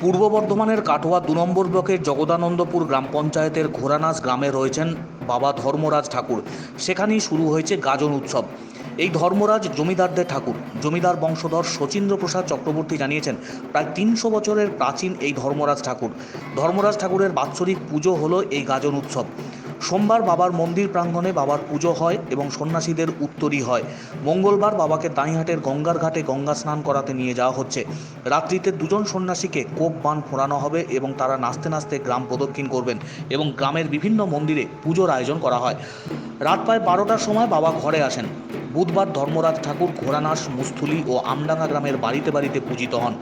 পূর্ব বর্ধমানের কাটোয়া দু নম্বর ব্লকের জগদানন্দপুর গ্রাম পঞ্চায়েতের ঘোরানাস গ্রামে রয়েছেন বাবা ধর্মরাজ ঠাকুর। সেখানেই শুরু হয়েছে গাজন উৎসব। এই ধর্মরাজ জমিদারদের ঠাকুর। জমিদার বংশধর শচীন্দ্র প্রসাদ চক্রবর্তী জানিয়েছেন, প্রায় তিনশো বছরের প্রাচীন এই ধর্মরাজ ঠাকুর। ধর্মরাজ ঠাকুরের বাৎসরিক পুজো হলো এই গাজন উৎসব। সোমবার বাবার মন্দির প্রাঙ্গণে বাবার পুজো হয় এবং সন্ন্যাসীদের উত্তরই হয়। মঙ্গলবার বাবাকে দাঁইহাটের গঙ্গার ঘাটে গঙ্গা স্নান করাতে নিয়ে যাওয়া হচ্ছে। রাত্রিতে দুজন সন্ন্যাসীকে কোপ বান ফোড়ানো হবে এবং তারা নাচতে নাচতে গ্রাম প্রদক্ষিণ করবেন এবং গ্রামের বিভিন্ন মন্দিরে পুজোর আয়োজন করা হয়। রাত প্রায় বারোটার সময় বাবা ঘরে আসেন। বুধবার ধর্মরাজ ঠাকুর ঘোড়ানাস মুস্থুলি ও আমডাঙ্গা গ্রামের বাড়িতে বাড়িতে পূজিত হন।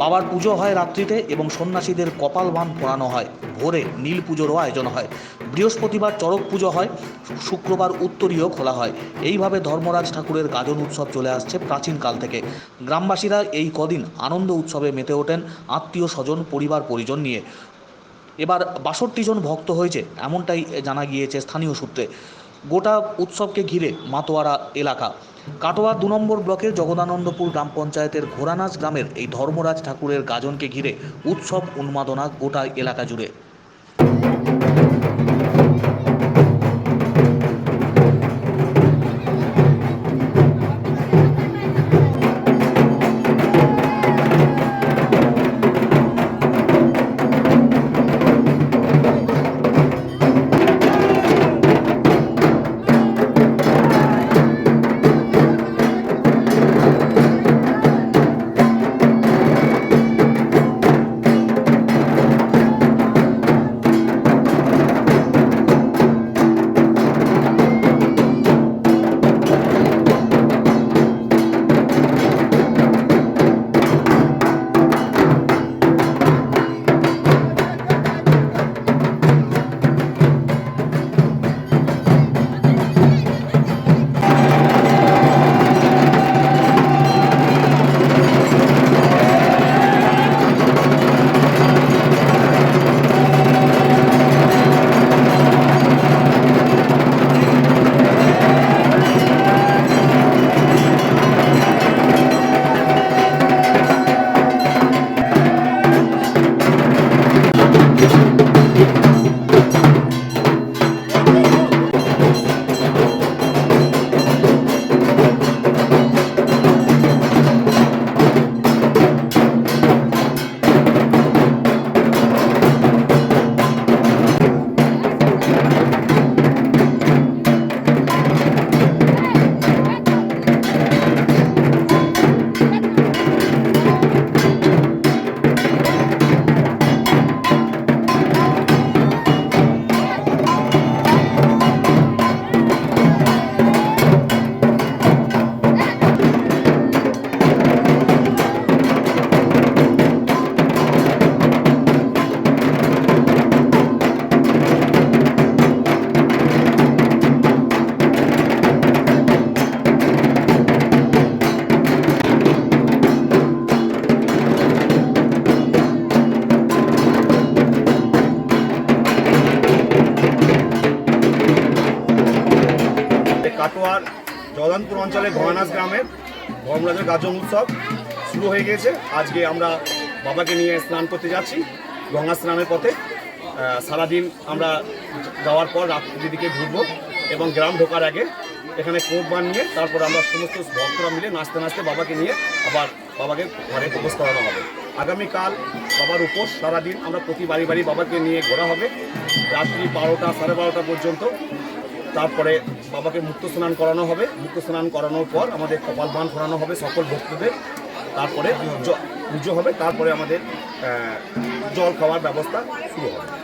বাবার পুজো হয় রাত্রিতে এবং সন্ন্যাসীদের কপাল বান পোড়ানো হয়। ভোরে নীল পুজোরও আয়োজন হয়। বৃহস্পতিবার চড়ক পুজো হয়। শুক্রবার উত্তরীয় খোলা হয়। এইভাবে ধর্মরাজ ঠাকুরের গাজন উৎসব চলে আসছে প্রাচীনকাল থেকে। গ্রামবাসীরা এই কদিন আনন্দ উৎসবে মেতে ওঠেন আত্মীয় স্বজন, পরিবার, পরিজন নিয়ে। এবার বাষট্টি জন ভক্ত হয়েছে, এমনটাই জানা গিয়েছে স্থানীয় সূত্রে। গোটা উৎসবকে ঘিরে মাতোয়ারা এলাকা। কাটোয়া দু নম্বর ব্লকের জগদানন্দপুর গ্রাম পঞ্চায়েতের ঘোড়ানাচ গ্রামের এই ধর্মরাজ ঠাকুরের গাজনকে ঘিরে উৎসব উন্মাদনা গোটা এলাকা জুড়ে। জগদানপুর অঞ্চলে ঘনানাস গ্রামের ধর্মরাজের গাজন উৎসব শুরু হয়ে গিয়েছে আজকে আমরা বাবাকে নিয়ে স্নান করতে যাচ্ছি গঙ্গা স্নানের পথে। সারাদিন আমরা যাওয়ার পর রাত্রির দিকে ঘুরবো এবং গ্রাম ঢোকার আগে এখানে কোপ বানিয়ে তারপর আমরা সমস্ত ভক্তরা মিলে নাচতে নাচতে বাবাকে নিয়ে আবার বাবাকে ঘরে প্রবেশ করানো হবে। আগামীকাল বাবার উপোস সারাদিন আমরা প্রতি বাড়ি বাড়ি বাবাকে নিয়ে ঘোরা হবে। রাত্রি বারোটা, সাড়ে বারোটা পর্যন্ত তারপরে বাবাকে মুক্ত স্নান করানো হবে। মুক্ত স্নান করানোর পর আমাদের কপাল বান করানো হবে সকল ভক্তদের। তারপরে পুজো হবে। তারপরে আমাদের জল খাওয়ার ব্যবস্থা শুরু হবে।